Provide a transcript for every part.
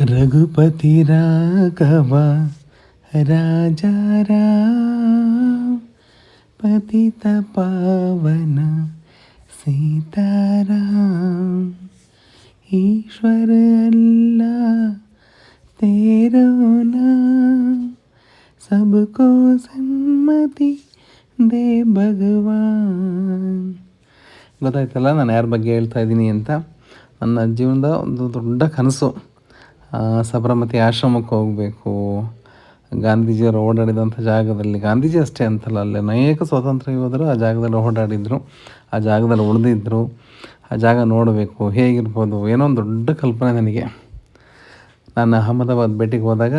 ರಘುಪತಿ ರಾಘವ, ರಾಜ ಪತಿತ ಪಾವನ, ಸೀತಾರಾಮ, ಈಶ್ವರ ಅಲ್ಲ ತೇರೋ ಸಬಕೋ ಸನ್ಮತಿ ದೇ ಭಗವಾನ್. ಗೊತ್ತಾಯ್ತಲ್ಲ ನಾನು ಯಾರ ಬಗ್ಗೆ ಹೇಳ್ತಾ ಇದ್ದೀನಿ ಅಂತ? ನನ್ನ ಜೀವನದ ಒಂದು ದೊಡ್ಡ ಕನಸು. ಸಬರಮತಿ ಆಶ್ರಮಕ್ಕೆ ಹೋಗಬೇಕು. ಗಾಂಧೀಜಿಯವರು ಓಡಾಡಿದಂಥ ಜಾಗದಲ್ಲಿ, ಗಾಂಧೀಜಿ ಅಷ್ಟೇ ಅಂತಲ್ಲ, ಅಲ್ಲಿ ಅನೇಕ ಸ್ವಾತಂತ್ರ್ಯ ಯೋಧರು ಆ ಜಾಗದಲ್ಲಿ ಓಡಾಡಿದರು, ಆ ಜಾಗದಲ್ಲಿ ಉಳಿದಿದ್ದರು ಆ ಜಾಗ ನೋಡಬೇಕು, ಹೇಗಿರ್ಬೋದು, ಏನೋ ಒಂದು ದೊಡ್ಡ ಕಲ್ಪನೆ ನನಗೆ. ನಾನು ಅಹಮದಾಬಾದ್ ಭೇಟಿಗೆ ಹೋದಾಗ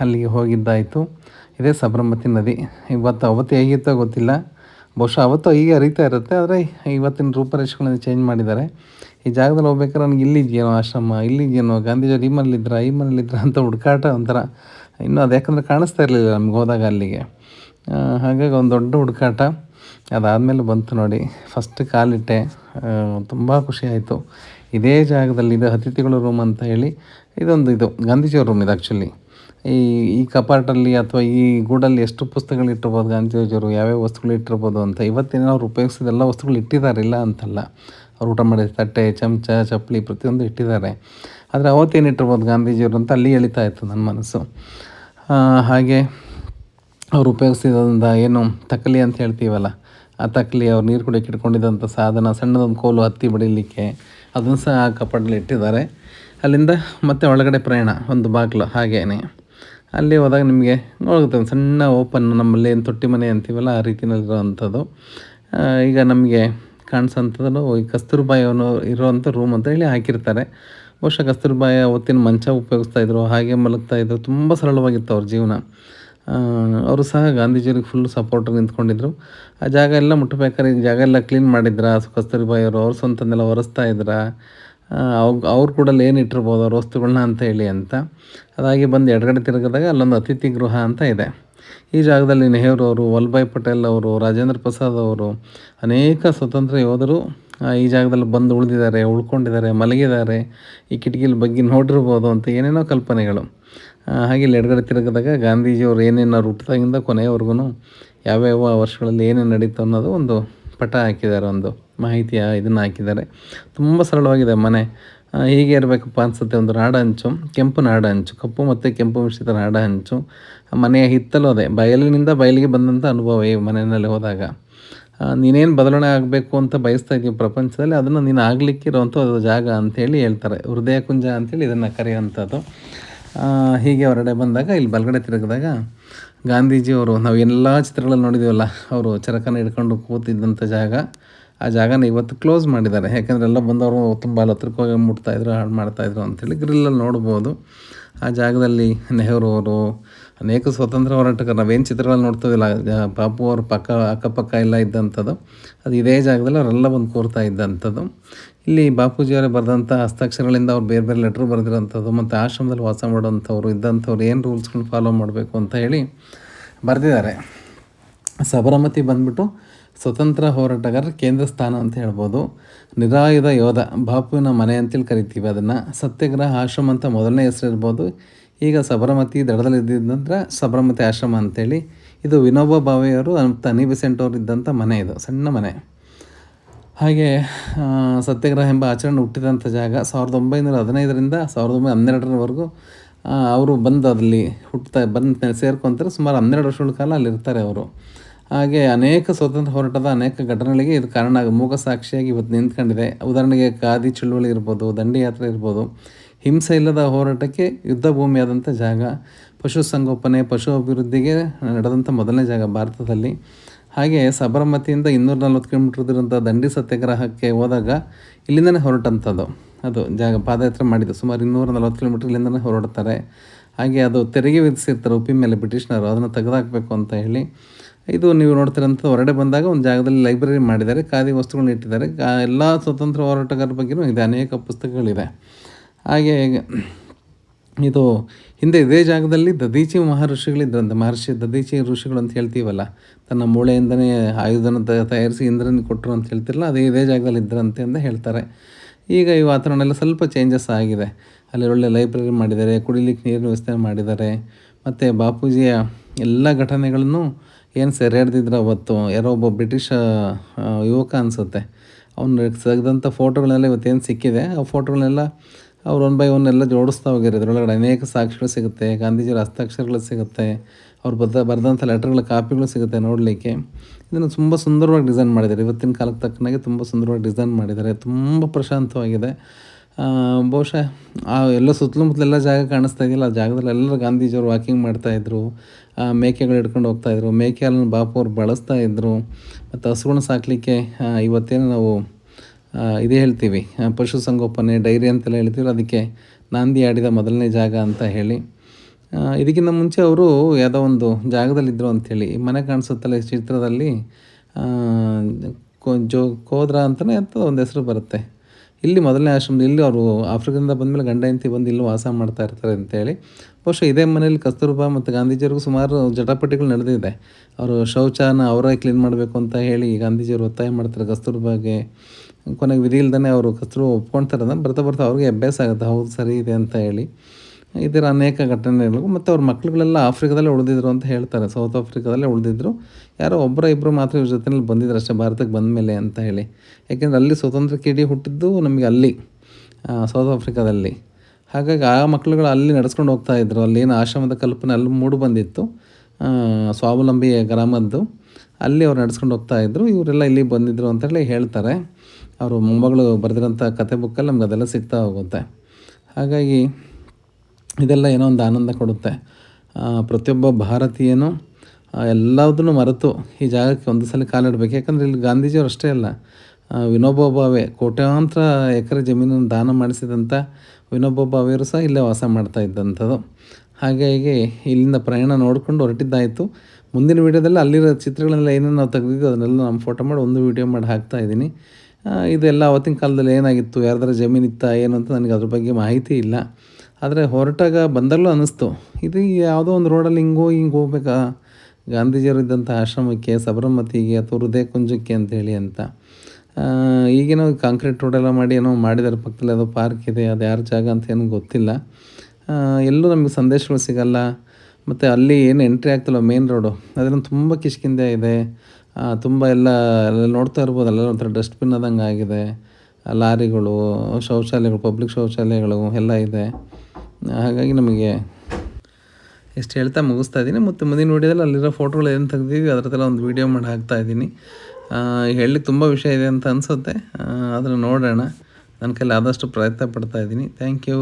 ಅಲ್ಲಿಗೆ ಹೋಗಿದ್ದಾಯಿತು. ಇದೇ ಸಬರಮತಿ ನದಿ. ಇವತ್ತು ಅವತ್ತು ಹೇಗಿತ್ತೋ ಗೊತ್ತಿಲ್ಲ. ಬಹುಶಃ ಅವತ್ತು ಹೀಗೆ ಹರಿತಾ ಇರುತ್ತೆ, ಆದರೆ ಇವತ್ತಿನ ರೂಪರೇಷೆಗಳನ್ನು ಚೇಂಜ್ ಮಾಡಿದ್ದಾರೆ. ಈ ಜಾಗದಲ್ಲಿ ಹೋಗ್ಬೇಕಾದ್ರೆ ನನಗೆ ಇಲ್ಲಿದೆಯೇನೋ ಆಶ್ರಮ ಇಲ್ಲಿದೆಯೇನೋ ಗಾಂಧೀಜಿಯವ್ರು ಈ ಮನೇಲಿದ್ರ ಈ ಮನೇಲಿದ್ರ ಅಂತ ಹುಡುಕಾಟ ಒಂಥರ. ಇನ್ನೂ ಅದು ಯಾಕಂದರೆ ಕಾಣಿಸ್ತಾ ಇರಲಿಲ್ಲ ನಮ್ಗೆ ಹೋದಾಗ ಅಲ್ಲಿಗೆ. ಹಾಗಾಗಿ ಒಂದು ದೊಡ್ಡ ಹುಡುಕಾಟ. ಅದಾದಮೇಲೆ ಬಂತು ನೋಡಿ ಫಸ್ಟ್ ಕಾಲಿಟ್ಟೆ. ತುಂಬ ಖುಷಿ ಆಯಿತು. ಇದೇ ಜಾಗದಲ್ಲಿ ಇದು ಅತಿಥಿಗಳ ರೂಮ್ ಅಂತ ಹೇಳಿ ಇದೊಂದು ಇದು, ಗಾಂಧೀಜಿಯವ್ರ ರೂಮ್ ಇದು ಆ್ಯಕ್ಚುಲಿ ಈ ಈ ಕಪಾಟಲ್ಲಿ ಅಥವಾ ಈ ಗೂಡಲ್ಲಿ ಎಷ್ಟು ಪುಸ್ತಕಗಳು ಇಟ್ಟಿರ್ಬೋದು ಗಾಂಧೀಜಿಯವರು, ಯಾವ್ಯಾವ ವಸ್ತುಗಳು ಇಟ್ಟಿರ್ಬೋದು ಅಂತ. ಇವತ್ತೇನೋ ಅವ್ರು ಉಪಯೋಗಿಸಿದ ಎಲ್ಲ ವಸ್ತುಗಳು ಇಟ್ಟಿದ್ದಾರೆ ಇಲ್ಲ ಅಂತಲ್ಲ. ಅವ್ರು ಊಟ ಮಾಡಿದ ತಟ್ಟೆ, ಚಮಚ, ಚಪ್ಪಲಿ ಪ್ರತಿಯೊಂದು ಇಟ್ಟಿದ್ದಾರೆ. ಆದರೆ ಅವತ್ತೇನು ಇಟ್ಟಿರ್ಬೋದು ಗಾಂಧೀಜಿಯವರು ಅಂತ ಅಲ್ಲಿ ಎಳಿತಾ ಇತ್ತು ನನ್ನ ಮನಸ್ಸು. ಹಾಗೆ ಅವ್ರು ಉಪಯೋಗಿಸಿದಂಥ ಏನು ತಕ್ಕಲಿ ಅಂತ ಹೇಳ್ತೀವಲ್ಲ, ಆ ತಕ್ಕಲಿ ಅವ್ರು ನೀರು ಕುಡಿಯೋಕೆ ಇಟ್ಕೊಂಡಿದ್ದಂಥ ಸಾಧನ, ಸಣ್ಣದೊಂದು ಕೋಲು ಹತ್ತಿ ಬಡಿಲಿಕ್ಕೆ ಅದನ್ನು ಸಹ ಆ ಕಪಾಟಲ್ಲಿ ಇಟ್ಟಿದ್ದಾರೆ. ಅಲ್ಲಿಂದ ಮತ್ತೆ ಒಳಗಡೆ ಪ್ರಯಾಣ, ಒಂದು ಬಾಗಿಲು ಹಾಗೇನೆ. ಅಲ್ಲಿ ಹೋದಾಗ ನಿಮಗೆ ನೋಡುತ್ತೆ, ಒಂದು ಸಣ್ಣ ಓಪನ್ ನಮ್ಮಲ್ಲಿ ಏನು ತೊಟ್ಟಿ ಮನೆ ಅಂತೀವಲ್ಲ, ಆ ರೀತಿಯಲ್ಲಿರುವಂಥದ್ದು. ಈಗ ನಮಗೆ ಕಾಣಿಸೋಂಥದ್ದು ಈ ಕಸ್ತೂರ್ಬಾಯಿ ಅವನು ಇರುವಂಥ ರೂಮ್ ಅಂತ ಹೇಳಿ ಹಾಕಿರ್ತಾರೆ. ಬಹುಶಃ ಕಸ್ತೂರ್ಬಾಯಿ ಅವತ್ತಿನ ಮಂಚ ಉಪಯೋಗಿಸ್ತಾ ಇದ್ರು, ಹಾಗೆ ಮಲಗ್ತಾ ಇದ್ರು. ತುಂಬ ಸರಳವಾಗಿತ್ತು ಅವ್ರ ಜೀವನ. ಅವರು ಸಹ ಗಾಂಧೀಜಿಯವ್ರಿಗೆ ಫುಲ್ ಸಪೋರ್ಟರ್ ನಿಂತ್ಕೊಂಡಿದ್ರು. ಆ ಜಾಗ ಎಲ್ಲ ಮುಟ್ಟಬೇಕಾದ್ರೆ ಜಾಗ ಎಲ್ಲ ಕ್ಲೀನ್ ಮಾಡಿದ್ರ? ಕಸ್ತೂರಿಬಾಯಿ ಅವರು ಅವ್ರ ಸ್ವಂತನೆಲ್ಲ ಒರೆಸ್ತಾ ಇದ್ರ? ಅವ್ರು ಅವ್ರು ಕೂಡ ಏನು ಇಟ್ಟಿರ್ಬೋದು ಅವ್ರ ವಸ್ತುಗಳನ್ನ ಅಂತ ಹೇಳಿ ಅಂತ. ಅದಾಗಿ ಬಂದು ಎಡಗಡೆ ತಿರುಗಿದಾಗ ಅಲ್ಲೊಂದು ಅತಿಥಿ ಗೃಹ ಅಂತ ಇದೆ. ಈ ಜಾಗದಲ್ಲಿ ನೆಹರು ಅವರು ವಲ್ಲಭಾಯ್ ಪಟೇಲ್ ಅವರು, ರಾಜೇಂದ್ರ ಪ್ರಸಾದ್ ಅವರು, ಅನೇಕ ಸ್ವತಂತ್ರ ಯೋಧರು ಈ ಜಾಗದಲ್ಲಿ ಬಂದು ಉಳಿದಿದ್ದಾರೆ, ಉಳ್ಕೊಂಡಿದ್ದಾರೆ, ಮಲಗಿದ್ದಾರೆ. ಈ ಕಿಟಕಿಲಿ ಬಗ್ಗೆ ನೋಡಿರ್ಬೋದು ಅಂತ ಏನೇನೋ ಕಲ್ಪನೆಗಳು. ಹಾಗೆ ಇಲ್ಲಿ ಎಡಗಡೆ ತಿರುಗಿದಾಗ ಗಾಂಧೀಜಿಯವರು ಏನೇನು ಹುಟ್ಟಿದಾಗಿಂದ ಕೊನೆಯವರೆಗೂ ಯಾವ್ಯಾವ ವರ್ಷಗಳಲ್ಲಿ ಏನೇನು ನಡೀತು ಅನ್ನೋದು ಒಂದು ಪಟ ಹಾಕಿದ್ದಾರೆ, ಒಂದು ಮಾಹಿತಿಯ ಇದನ್ನು ಹಾಕಿದ್ದಾರೆ. ತುಂಬ ಸರಳವಾಗಿದೆ ಮನೆ. ಹೀಗೆ ಇರಬೇಕಪ್ಪ ಅನಿಸುತ್ತೆ. ಒಂದು ನಾಡ ಹಂಚು, ಕೆಂಪು ನಾಡ ಹಂಚು, ಕಪ್ಪು ಮತ್ತು ಕೆಂಪು ಮಿಶ್ರಿತ ನಾಡ ಹಂಚು. ಮನೆಯ ಹಿತ್ತಲು ಅದೇ, ಬಯಲಿನಿಂದ ಬಯಲಿಗೆ ಬಂದಂಥ ಅನುಭವ ಈ ಮನೆಯಲ್ಲಿ ಹೋದಾಗ. ನೀನೇನು ಬದಲಾವಣೆ ಆಗಬೇಕು ಅಂತ ಬಯಸ್ತಾ ಇದ್ದೀವಿ ಪ್ರಪಂಚದಲ್ಲಿ, ಅದನ್ನು ನೀನು ಆಗಲಿಕ್ಕಿರುವಂಥ ಒಂದು ಜಾಗ ಅಂಥೇಳಿ ಹೇಳ್ತಾರೆ. ಹೃದಯ ಕುಂಜ ಅಂಥೇಳಿ ಇದನ್ನು ಕರೆಯುವಂಥದ್ದು ಹೀಗೆ ಹೊರಗಡೆ ಬಂದಾಗ, ಇಲ್ಲಿ ಬಲಗಡೆ ತಿರುಗಿದಾಗ ಗಾಂಧೀಜಿಯವರು, ನಾವು ಎಲ್ಲ ಚಿತ್ರಗಳಲ್ಲಿ ನೋಡಿದ್ದೀವಲ್ಲ ಅವರು ಚರಕನ ಹಿಡ್ಕೊಂಡು ಕೂತಿದ್ದಂಥ ಜಾಗ. ಆ ಜಾಗನ ಇವತ್ತು ಕ್ಲೋಸ್ ಮಾಡಿದ್ದಾರೆ. ಯಾಕಂದರೆ ಎಲ್ಲ ಬಂದವರು ತುಂಬ ಅಲ್ಲಿ ಹತ್ರಕ್ಕೆ ಹೋಗಿ ಮುಟ್ತಾಯಿದ್ರು ಹಾಳು ಮಾಡ್ತಾಯಿದ್ರು ಅಂಥೇಳಿ ಗ್ರಿಲ್ಲಲ್ಲಿ ನೋಡ್ಬೋದು. ಆ ಜಾಗದಲ್ಲಿ ನೆಹರು ಅವರು ಅನೇಕ ಸ್ವತಂತ್ರ ಹೋರಾಟಗಾರ, ನಾವೇನು ಚಿತ್ರಗಳಲ್ಲಿ ನೋಡ್ತಿದ್ದಿಲ್ಲ ಬಾಪು ಅವ್ರ ಪಕ್ಕ, ಅಕ್ಕಪಕ್ಕ ಎಲ್ಲ ಇದ್ದಂಥದ್ದು, ಅದು ಇದೇ ಜಾಗದಲ್ಲಿ ಅವರೆಲ್ಲ ಬಂದು ಕೂರ್ತಾ ಇದ್ದಂಥದ್ದು. ಇಲ್ಲಿ ಬಾಪೂಜಿಯವರೇ ಬರೆದಂಥ ಹಸ್ತಾಕ್ಷರಗಳಿಂದ ಅವ್ರು ಬೇರೆ ಬೇರೆ ಲೆಟ್ರ್ ಬರೆದಿರೋಂಥದ್ದು, ಮತ್ತು ಆಶ್ರಮದಲ್ಲಿ ವಾಸ ಮಾಡೋವಂಥವ್ರು, ಇದ್ದಂಥವ್ರು ಏನು ರೂಲ್ಸ್ಗಳನ್ನ ಫಾಲೋ ಮಾಡಬೇಕು ಅಂತ ಹೇಳಿ ಬರೆದಿದ್ದಾರೆ. ಸಬರಮತಿ ಬಂದ್ಬಿಟ್ಟು ಸ್ವತಂತ್ರ ಹೋರಾಟಗಾರ ಕೇಂದ್ರ ಸ್ಥಾನ ಅಂತ ಹೇಳ್ಬೋದು. ನಿರಾಯುಧ ಯೋಧ ಬಾಪುವಿನ ಮನೆ ಅಂತೇಳಿ ಕರಿತೀವಿ ಅದನ್ನು. ಸತ್ಯಾಗ್ರಹ ಆಶ್ರಮ ಅಂತ ಮೊದಲನೇ ಹೆಸರು ಇರ್ಬೋದು. ಈಗ ಸಬರಮತಿ ದಡದಲ್ಲಿ ಇದ್ದಿದ್ದಂದ್ರೆ ನಂತರ ಸಬರಮತಿ ಆಶ್ರಮ ಅಂತೇಳಿ. ಇದು ವಿನೋಬ ಭಾವೆಯವರು ತನಿ ಬೆಸೆಂಟ್ ಅವರು ಇದ್ದಂಥ ಮನೆ ಇದು, ಸಣ್ಣ ಮನೆ. ಹಾಗೆ ಸತ್ಯಗ್ರಹ ಎಂಬ ಆಚರಣೆ ಹುಟ್ಟಿದಂಥ ಜಾಗ ಸಾವಿರದ ಒಂಬೈನೂರ ಹದಿನೈದರಿಂದ ಸಾವಿರದ ಒಂಬೈನೂರ ಹನ್ನೆರಡರವರೆಗೂ ಅವರು ಬಂದು ಅಲ್ಲಿ ಹುಟ್ತಾ ಬಂದು ಸೇರ್ಕೊಂತಾರೆ. ಸುಮಾರು ಹನ್ನೆರಡು ವರ್ಷಗಳ ಕಾಲ ಅಲ್ಲಿರ್ತಾರೆ ಅವರು. ಹಾಗೆ ಅನೇಕ ಸ್ವತಂತ್ರ ಹೋರಾಟದ ಅನೇಕ ಘಟನೆಗಳಿಗೆ ಇದು ಕಾರಣ ಮೂಗ ಸಾಕ್ಷಿಯಾಗಿ ಇವತ್ತು ನಿಂತ್ಕೊಂಡಿದೆ. ಉದಾಹರಣೆಗೆ ಖಾದಿ ಚಳುವಳಿ ಇರ್ಬೋದು, ದಂಡಿಯಾತ್ರೆ ಇರ್ಬೋದು. ಹಿಂಸೆ ಇಲ್ಲದ ಹೋರಾಟಕ್ಕೆ ಯುದ್ಧ ಭೂಮಿಯಾದಂಥ ಜಾಗ ಪಶುಸಂಗೋಪನೆ ಪಶು ಅಭಿವೃದ್ಧಿಗೆ ನಡೆದಂಥ ಮೊದಲನೇ ಜಾಗ ಭಾರತದಲ್ಲಿ. ಹಾಗೆ ಸಬರಮತಿಯಿಂದ ಇನ್ನೂರ ನಲ್ವತ್ತು ಕಿಲೋಮೀಟ್ರ್ ಇರುವಂಥ ದಂಡಿ ಸತ್ಯಾಗ್ರಹಕ್ಕೆ ಹೋದಾಗ ಇಲ್ಲಿಂದನೇ ಹೊರಟಂಥದ್ದು. ಅದು ಜಾಗ ಪಾದಯಾತ್ರೆ ಮಾಡಿದ್ದು ಸುಮಾರು ಇನ್ನೂರ ನಲ್ವತ್ತು ಕಿಲೋಮೀಟ್ರ್ ಇಲ್ಲಿಂದನೇ ಹೊರಡ್ತಾರೆ. ಹಾಗೆ ಅದು ತೆರಿಗೆ ವಿಧಿಸಿರ್ತಾರೆ ಉಪ್ಪಿ ಮೇಲೆ ಬ್ರಿಟಿಷ್ನವರು. ಅದನ್ನು ತೆಗೆದಾಕಬೇಕು ಅಂತ ಹೇಳಿ ಇದು ನೀವು ನೋಡ್ತಿರೋಂಥ ಹೊರಗಡೆ ಬಂದಾಗ ಒಂದು ಜಾಗದಲ್ಲಿ ಲೈಬ್ರರಿ ಮಾಡಿದ್ದಾರೆ ಖಾದಿ ವಸ್ತುಗಳನ್ನ ಇಟ್ಟಿದ್ದಾರೆ. ಎಲ್ಲ ಸ್ವತಂತ್ರ ಹೋರಾಟಗಾರರ ಬಗ್ಗೆಯೂ ಇದೆ, ಅನೇಕ ಪುಸ್ತಕಗಳಿದೆ. ಹಾಗೆ ಇದು ಹಿಂದೆ ಇದೇ ಜಾಗದಲ್ಲಿ ದದೀಚಿ ಮಹರ್ಷಿಗಳಿದ್ರಂತೆ ಮಹರ್ಷಿ ದದೀಚಿ ಋಷಿಗಳು ಅಂತ ಹೇಳ್ತೀವಲ್ಲ, ತನ್ನ ಮೂಳೆಯಿಂದನೇ ಆಯುಧನ ತಯಾರಿಸಿ ಇಂದ್ರನ ಕೊಟ್ಟರು ಅಂತ ಹೇಳ್ತಿರಲ್ಲ, ಅದೇ ಇದೇ ಜಾಗದಲ್ಲಿ ಇದ್ರಂತೆ ಅಂತ ಹೇಳ್ತಾರೆ. ಈಗ ಈ ವಾತಾವರಣ ಸ್ವಲ್ಪ ಚೇಂಜಸ್ ಆಗಿದೆ. ಅಲ್ಲಿ ಒಳ್ಳೆ ಲೈಬ್ರರಿ ಮಾಡಿದ್ದಾರೆ, ಕುಡಿಲಿಕ್ಕೆ ನೀರಿನ ವ್ಯವಸ್ಥೆ ಮಾಡಿದ್ದಾರೆ. ಮತ್ತು ಬಾಪೂಜಿಯ ಎಲ್ಲ ಘಟನೆಗಳನ್ನು ಏನು ಸೆರೆ ಹಿಡ್ದಿದ್ರು ಅವತ್ತು? ಯಾರೋ ಒಬ್ಬ ಬ್ರಿಟಿಷ್ ಯುವಕ ಅನಿಸುತ್ತೆ. ಅವ್ನು ತೆಗೆದಂಥ ಫೋಟೋಗಳೆಲ್ಲ ಇವತ್ತೇನು ಸಿಕ್ಕಿದೆ? ಆ ಫೋಟೋಗಳನ್ನೆಲ್ಲ ಅವ್ರು ಒನ್ ಬೈ ಒನ್ ಎಲ್ಲ ಜೋಡಿಸ್ತಾ ಹೋಗಿರೋ ಇದರೊಳಗಡೆ ಅನೇಕ ಸಾಕ್ಷಿಗಳು ಸಿಗುತ್ತೆ ಗಾಂಧೀಜಿಯರ ಹಸ್ತಾಕ್ಷರಗಳು ಸಿಗುತ್ತೆ, ಅವ್ರು ಬರ್ದ ಬರೆದಂಥ ಲೆಟರ್ಗಳ ಕಾಪಿಗಳು ಸಿಗುತ್ತೆ ನೋಡಲಿಕ್ಕೆ. ಇದನ್ನು ತುಂಬ ಸುಂದರವಾಗಿ ಡಿಸೈನ್ ಮಾಡಿದ್ದಾರೆ. ಇವತ್ತಿನ ಕಾಲಕ್ಕೆ ತಕ್ಕನಾಗೆ ತುಂಬ ಸುಂದರವಾಗಿ ಡಿಸೈನ್ ಮಾಡಿದ್ದಾರೆ. ತುಂಬ ಪ್ರಶಾಂತವಾಗಿದೆ. ಬಹುಶಃ ಆ ಎಲ್ಲ ಸುತ್ತಮುತ್ತಲೆಲ್ಲ ಜಾಗ ಕಾಣಿಸ್ತಾ ಇದೆಯಲ್ಲ ಆ ಜಾಗದಲ್ಲಿ ಎಲ್ಲರೂ ಗಾಂಧೀಜಿಯವರು ವಾಕಿಂಗ್ ಮಾಡ್ತಾಯಿದ್ರು ಮೇಕೆಗಳು ಹಿಡ್ಕೊಂಡು ಹೋಗ್ತಾಯಿದ್ರು ಮೇಕೆ ಹಾಲನ್ನು ಬಾಪು ಅವ್ರು ಬಳಸ್ತಾ ಇದ್ದರು ಮತ್ತು ಹಸುಗಳನ್ನ ಸಾಕಲಿಕ್ಕೆ ಇವತ್ತೇನು ನಾವು ಇದೇ ಹೇಳ್ತೀವಿ. ಪಶುಸಂಗೋಪನೆ, ಡೈರಿ ಅಂತೆಲ್ಲ ಹೇಳ್ತೀವಿ ಅದಕ್ಕೆ ನಾಂದಿ ಆಡಿದ ಮೊದಲನೇ ಜಾಗ ಅಂತ ಹೇಳಿ. ಇದಕ್ಕಿಂತ ಮುಂಚೆ ಅವರು ಯಾವುದೋ ಒಂದು ಜಾಗದಲ್ಲಿದ್ದರು ಅಂಥೇಳಿ. ಮನೆ ಕಾಣಿಸುತ್ತಲ್ಲ ಚಿತ್ರದಲ್ಲಿ ಕೋ, ಜೋ, ಕೋದ್ರ ಅಂತಲೇ ಅಂತ ಒಂದು ಹೆಸರು ಬರುತ್ತೆ. ಇಲ್ಲಿ ಮೊದಲನೇ ಆಶ್ರಮದಲ್ಲಿ ಇಲ್ಲಿ ಅವರು ಆಫ್ರಿಕಾದಿಂದ ಬಂದಮೇಲೆ ಗಂಡ ಹೆಂಡತಿ ಬಂದು ಇಲ್ಲಿ ವಾಸ ಮಾಡ್ತಾ ಇರ್ತಾರೆ ಅಂತೇಳಿ. ಬಹುಶಃ ಇದೇ ಮನೇಲಿ ಕಸ್ತೂರ್ಬಾ ಮತ್ತು ಗಾಂಧೀಜಿಯವ್ರಿಗೂ ಸುಮಾರು ಜಟಾಪಟಿಗಳು ನಡೆದಿದೆ. ಅವರು ಶೌಚನ ಅವರೇ ಕ್ಲೀನ್ ಮಾಡಬೇಕು ಅಂತ ಹೇಳಿ ಗಾಂಧೀಜಿಯವರು ಒತ್ತಾಯ ಮಾಡ್ತಾರೆ ಕಸ್ತೂರ್ಬಾಗೆ. ಕೊನೆಗೆ ವಿಧಿ ಇಲ್ದೇ ಅವರು ಕಸ್ತೂರು ಒಪ್ಕೊಳ್ತಾರೆ ಬರ್ತಾ ಬರ್ತಾ ಅವ್ರಿಗೆ ಅಭ್ಯಾಸ ಆಗುತ್ತೆ, ಹೌದು ಸರಿ ಇದೆ ಅಂತ ಹೇಳಿ. ಇದರ ಅನೇಕ ಘಟನೆಗಳು ಮತ್ತು ಅವ್ರ ಮಕ್ಕಳುಗಳೆಲ್ಲ ಆಫ್ರಿಕಾದಲ್ಲೇ ಉಳಿದಿದ್ರು ಅಂತ ಹೇಳ್ತಾರೆ. ಸೌತ್ ಆಫ್ರಿಕಾದಲ್ಲೇ ಉಳಿದಿದ್ರು. ಯಾರೋ ಒಬ್ಬರ ಇಬ್ಬರು ಮಾತ್ರ ಇವ್ರ ಜೊತೆಯಲ್ಲಿ ಬಂದಿದ್ರು ಅಷ್ಟೇ, ಭಾರತಕ್ಕೆ ಬಂದ ಮೇಲೆ ಅಂತ ಹೇಳಿ. ಯಾಕೆಂದರೆ ಅಲ್ಲಿ ಸ್ವತಂತ್ರ ಕಿಡಿ ಹುಟ್ಟಿದ್ದು ನಮಗೆ ಅಲ್ಲಿ ಸೌತ್ ಆಫ್ರಿಕಾದಲ್ಲಿ. ಹಾಗಾಗಿ ಆ ಮಕ್ಳುಗಳು ಅಲ್ಲಿ ನಡೆಸ್ಕೊಂಡು ಹೋಗ್ತಾ ಇದ್ರು. ಏನು ಆಶ್ರಮದ ಕಲ್ಪನೆ ಅಲ್ಲಿ ಮೂಡು ಬಂದಿತ್ತು. ಸ್ವಾವಲಂಬಿ ಗ್ರಾಮದ್ದು. ಅಲ್ಲಿ ಅವ್ರು ನಡ್ಸ್ಕೊಂಡು ಹೋಗ್ತಾ ಇದ್ರು. ಇವರೆಲ್ಲ ಇಲ್ಲಿ ಬಂದಿದ್ರು ಅಂತೇಳಿ ಹೇಳ್ತಾರೆ. ಅವರು ಮೊಮ್ಮಗಳು ಬರೆದಿರೋಂಥ ಕತೆ ಬುಕ್ಕಲ್ಲಿ ನಮ್ಗೆ ಅದೆಲ್ಲ ಸಿಗ್ತಾ ಹೋಗುತ್ತೆ. ಹಾಗಾಗಿ ಇದೆಲ್ಲ ಏನೋ ಒಂದು ಆನಂದ ಕೊಡುತ್ತೆ. ಪ್ರತಿಯೊಬ್ಬ ಭಾರತೀಯನು ಎಲ್ಲದನ್ನು ಮರೆತು ಈ ಜಾಗಕ್ಕೆ ಒಂದು ಸಲ ಕಾಲಿಡ್ಬೇಕು ಯಾಕಂದರೆ ಇಲ್ಲಿ ಗಾಂಧೀಜಿಯವರು ಅಷ್ಟೇ ಅಲ್ಲ ವಿನೋಬ ಭಾವೆ ಕೋಟ್ಯಾಂತರ ಎಕರೆ ಜಮೀನನ್ನು ದಾನ ಮಾಡಿಸಿದಂಥ ವಿನೋಬಾ ಭಾವೆಯವರು ಸಹ ಇಲ್ಲೇ ವಾಸ ಮಾಡ್ತಾ ಇದ್ದಂಥದ್ದು. ಹಾಗಾಗಿ ಇಲ್ಲಿಂದ ಪ್ರಯಾಣ ನೋಡಿಕೊಂಡು ಹೊರಟಿದ್ದಾಯಿತು. ಮುಂದಿನ ವೀಡಿಯೋದಲ್ಲಿ ಅಲ್ಲಿರೋ ಚಿತ್ರಗಳೆಲ್ಲ ಏನೇನು ನಾವು ತೆಗೆದಿದ್ದು ಅದನ್ನೆಲ್ಲ ನಮ್ಮ ಫೋಟೋ ಮಾಡಿ ಒಂದು ವೀಡಿಯೋ ಮಾಡಿ ಹಾಕ್ತಾ ಇದ್ದೀನಿ. ಇದೆಲ್ಲ ಅವತ್ತಿನ ಕಾಲದಲ್ಲಿ ಏನಾಗಿತ್ತು, ಯಾರ್ದಾರ ಜಮೀನಿತ್ತ, ಏನು ಅಂತ ನನಗೆ ಅದ್ರ ಬಗ್ಗೆ ಮಾಹಿತಿ ಇಲ್ಲ. ಆದರೆ ಹೊರಟಾಗ ಬಂದಲ್ಲೂ ಅನ್ನಿಸ್ತು. ಇದು ಯಾವುದೋ ಒಂದು ರೋಡಲ್ಲಿ ಹಿಂಗೋ ಹಿಂಗೆ ಹೋಗ್ಬೇಕಾ? ಗಾಂಧೀಜಿಯವರು ಇದ್ದಂಥ ಆಶ್ರಮಕ್ಕೆ, ಸಬರಮತಿಗೆ ಅಥವಾ ಹೃದಯ ಕುಂಜಕ್ಕೆ ಅಂತೇಳಿ ಅಂತ. ಈಗೇನೋ ಕಾಂಕ್ರೀಟ್ ರೋಡೆಲ್ಲ ಮಾಡಿ ಏನೋ ಮಾಡಿದ್ದಾರೆ ಪಕ್ಕದಲ್ಲಿ ಯಾವುದೋ ಪಾರ್ಕ್ ಇದೆ, ಅದು ಯಾರ ಜಾಗ ಅಂತ ಏನೂ ಗೊತ್ತಿಲ್ಲ. ಎಲ್ಲೂ ನಮಗೆ ಸಂದೇಶಗಳು ಸಿಗಲ್ಲ. ಮತ್ತು ಅಲ್ಲಿ ಏನು ಎಂಟ್ರಿ ಆಗ್ತಿಲ್ಲ ಮೇನ್ ರೋಡು ಅದನ್ನು ತುಂಬ ಕಿಷ್ಕಿಂದೆ ಇದೆ. ತುಂಬ ಎಲ್ಲ ನೋಡ್ತಾ ಇರ್ಬೋದು ಅಲ್ಲ ಒಂಥರ ಡಸ್ಟ್ಬಿನ್ ಆದಂಗೆ ಆಗಿದೆ. ಲಾರಿಗಳು, ಶೌಚಾಲಯಗಳು ಪಬ್ಲಿಕ್ ಶೌಚಾಲಯಗಳು ಎಲ್ಲ ಇದೆ. ಹಾಗಾಗಿ ನಮಗೆ ಎಷ್ಟು ಹೇಳ್ತಾ ಮುಗಿಸ್ತಾ ಇದ್ದೀನಿ. ಮತ್ತು ಮುಂದಿನ ವೀಡಿಯೋದಲ್ಲಿ ಅಲ್ಲಿರೋ ಫೋಟೋಗಳು ಏನು ತೆಗ್ದಿದ್ವಿ ಥರ ಒಂದು ವೀಡಿಯೋ ಮಾಡಿ ಹಾಕ್ತಾ ಇದ್ದೀನಿ. ಹೇಳಿ ತುಂಬ ವಿಷಯ ಇದೆ ಅಂತ ಅನಿಸುತ್ತೆ. ಅದನ್ನು ನೋಡೋಣ. ನನ್ನ ಕೈಲಿ ಆದಷ್ಟು ಪ್ರಯತ್ನ ಪಡ್ತಾ ಇದ್ದೀನಿ. Thank you